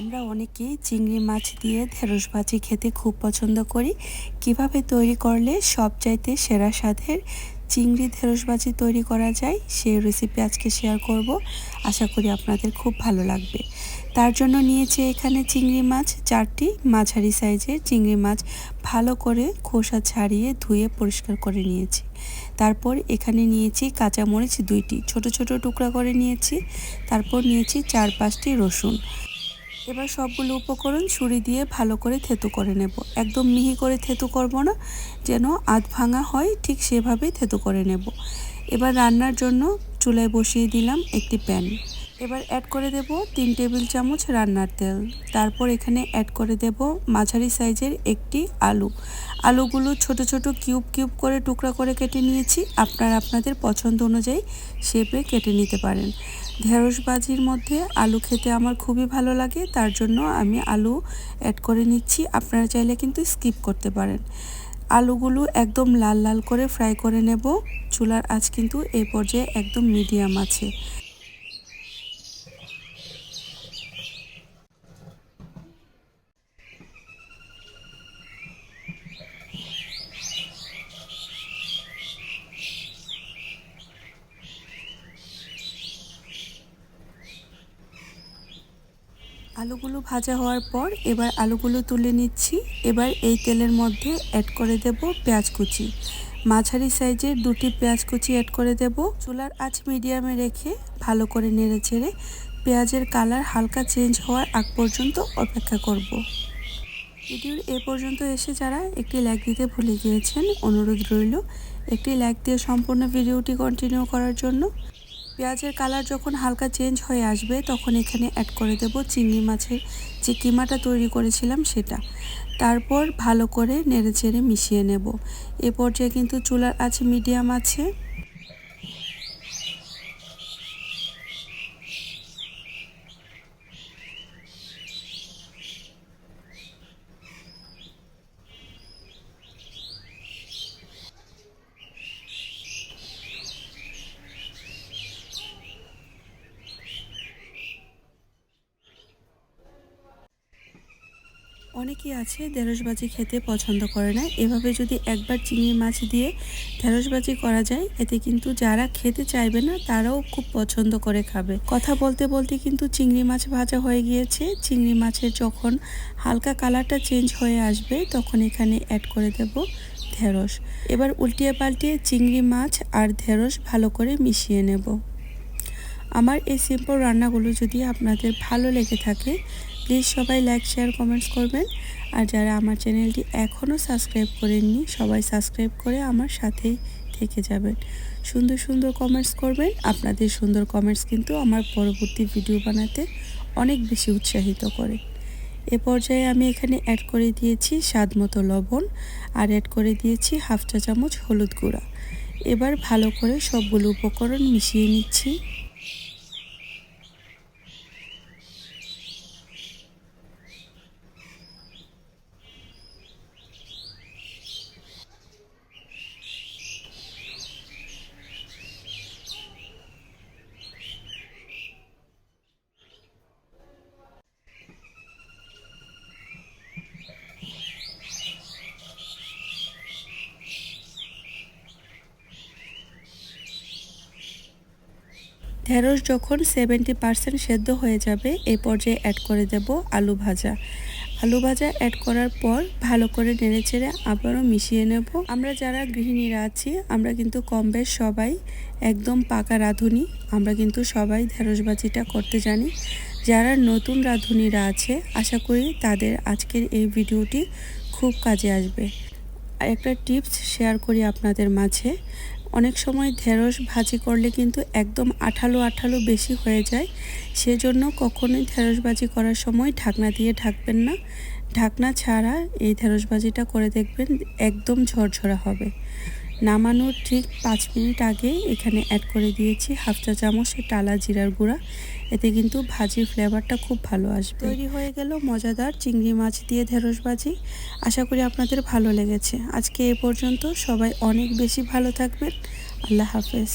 আমরা অনেকেই চিংড়ি মাছ দিয়ে ঢেঁড়স ভাজি খেতে খুব পছন্দ করি। কীভাবে তৈরি করলে সব চাইতে সেরা স্বাদের চিংড়ি ঢেঁড়স ভাজি তৈরি করা যায় সেই রেসিপি আজকে শেয়ার করব। আশা করি আপনাদের খুব ভালো লাগবে। তার জন্য নিয়েছি এখানে চিংড়ি মাছ চারটি। মাঝারি সাইজের চিংড়ি মাছ ভালো করে খোসা ছাড়িয়ে ধুয়ে পরিষ্কার করে নিয়েছি। তারপর এখানে নিয়েছি কাঁচামরিচ দুইটি। ছোট ছোট টুকরা করে নিয়েছি। তারপর নিয়েছি চার পাঁচটি রসুন। এবার সবগুলো উপকরণ ছুরি দিয়ে ভালো করে থেতু করে নেব। একদম মিহি করে থেতু করব না, যেন আধ ভাঙা হয়, ঠিক সেভাবেই থেতু করে নেব। এবার রান্নার জন্য চুলায় বসিয়ে দিলাম একটি প্যান। এবার অ্যাড করে দেব তিন টেবিল চামচ রান্নার তেল। তারপর এখানে অ্যাড করে দেব মাঝারি সাইজের একটি আলু। আলুগুলো ছোট ছোট কিউব কিউব করে টুকরা করে কেটে নিয়েছি। আপনারা আপনাদের পছন্দ অনুযায়ী শেপে কেটে নিতে পারেন। ঢেঁড়স বাজির মধ্যে আলু খেতে আমার খুবই ভালো লাগে, তার জন্য আমি আলু অ্যাড করে নিচ্ছি। আপনারা চাইলে কিন্তু স্কিপ করতে পারেন। আলুগুলো একদম লাল লাল করে ফ্রাই করে নেব। চুলার আঁচ কিন্তু এই পর্যায়ে একদম মিডিয়াম আছে। আলুগুলো ভাজা হওয়ার পর এবার আলুগুলো তুলে নিচ্ছি। এবার এই তেলের মধ্যে অ্যাড করে দেব পেঁয়াজ কুচি। মাঝারি সাইজের দুটি পেঁয়াজ কুচি অ্যাড করে দেব। চুলার আঁচ মিডিয়ামে রেখে ভালো করে নেড়ে চেড়ে পেঁয়াজের কালার হালকা চেঞ্জ হওয়ার আগ পর্যন্ত অপেক্ষা করব। ভিডিওর এ পর্যন্ত এসে যারা একটি লাইক দিতে ভুলে গিয়েছেন, অনুরোধ রইল, একটি লাইক দিয়ে সম্পূর্ণ ভিডিওটি কন্টিনিউ করার জন্য। পেঁয়াজের কালার যখন হালকা চেঞ্জ হয়ে আসবে, তখন এখানে অ্যাড করে দেব চিংড়ি মাছের যে কিমাটা তৈরি করেছিলাম সেটা। তারপর ভালো করে নেড়ে চেড়ে মিশিয়ে নেব। এ পর্যায়ে কিন্তু চুলার আছে মিডিয়াম আছে। অনেকেই আছে ঢেঁড়সবাজি খেতে পছন্দ করে না। এভাবে যদি একবার চিংড়ি মাছ দিয়ে ঢেঁড়সবাজি করা যায়, এতে কিন্তু যারা খেতে চাইবে না, তারাও খুব পছন্দ করে খাবে। কথা বলতে বলতে কিন্তু চিংড়ি মাছ ভাজা হয়ে গিয়েছে। চিংড়ি মাছের যখন হালকা কালারটা চেঞ্জ হয়ে আসবে, তখন এখানে অ্যাড করে দেব ঢেঁড়স। এবার উল্টিয়ে পাল্টিয়ে চিংড়ি মাছ আর ঢেঁড়স ভালো করে মিশিয়ে নেব। আমার এই সিম্পল রান্নাগুলো যদি আপনাদের ভালো লেগে থাকে প্লিজ সবাই লাইক শেয়ার কমেন্টস করবেন। আর যারা আমার চ্যানেলটি এখনও সাবস্ক্রাইব করেননি, সবাই সাবস্ক্রাইব করে আমার সাথেই থেকে যাবেন। সুন্দর সুন্দর কমেন্টস করবেন। আপনাদের সুন্দর কমেন্টস কিন্তু আমার পরবর্তী ভিডিও বানাতে অনেক বেশি উৎসাহিত করে। এ পর্যায়ে আমি এখানে অ্যাড করে দিয়েছি স্বাদ মতো লবণ আর অ্যাড করে দিয়েছি হাফ চা চামচ হলুদ গুঁড়া। এবার ভালো করে সবগুলো উপকরণ মিশিয়ে নিচ্ছি। ঢেঁড়স যখন সেভেন্টি পারসেন্ট সেদ্ধ হয়ে যাবে এই পর্যায়ে অ্যাড করে দেব আলু ভাজা। আলু ভাজা অ্যাড করার পর ভালো করে নেড়ে চেড়ে আবারও মিশিয়ে নেব। আমরা যারা গৃহিণীরা আছি, আমরা কিন্তু কম বেশ সবাই একদম পাকা রাঁধুনি। আমরা কিন্তু সবাই ঢেঁড়স ভাজিটা করতে জানি। যারা নতুন রাঁধুনিরা আছে, আশা করি তাদের আজকের এই ভিডিওটি খুব কাজে আসবে। একটা টিপস শেয়ার করি আপনাদের মাঝে। অনেক সময় ঢেঁড়স ভাজি করলে কিন্তু একদম আঠালো আঠালো বেশি হয়ে যায়। সেজন্য কখনোই ঢেঁড়স ভাজি করার সময় ঢাকনা দিয়ে ঢাকবেন না। ঢাকনা ছাড়া এই ঢেঁড়স ভাজিটা করে দেখবেন একদম ঝরঝরা হবে। নামানোর ঠিক পাঁচ মিনিট আগে এখানে অ্যাড করে দিয়েছি হাফ চা চামচের টালা জিরার গুঁড়া। এতে কিন্তু ভাজির ফ্লেভারটা খুব ভালো আসবে। তৈরি হয়ে গেল মজাদার চিংড়ি মাছ দিয়ে ঢেঁড়স ভাজি। আশা করি আপনাদের ভালো লেগেছে। আজকে এ পর্যন্ত সবাই অনেক বেশি ভালো থাকবেন। আল্লাহ হাফেজ।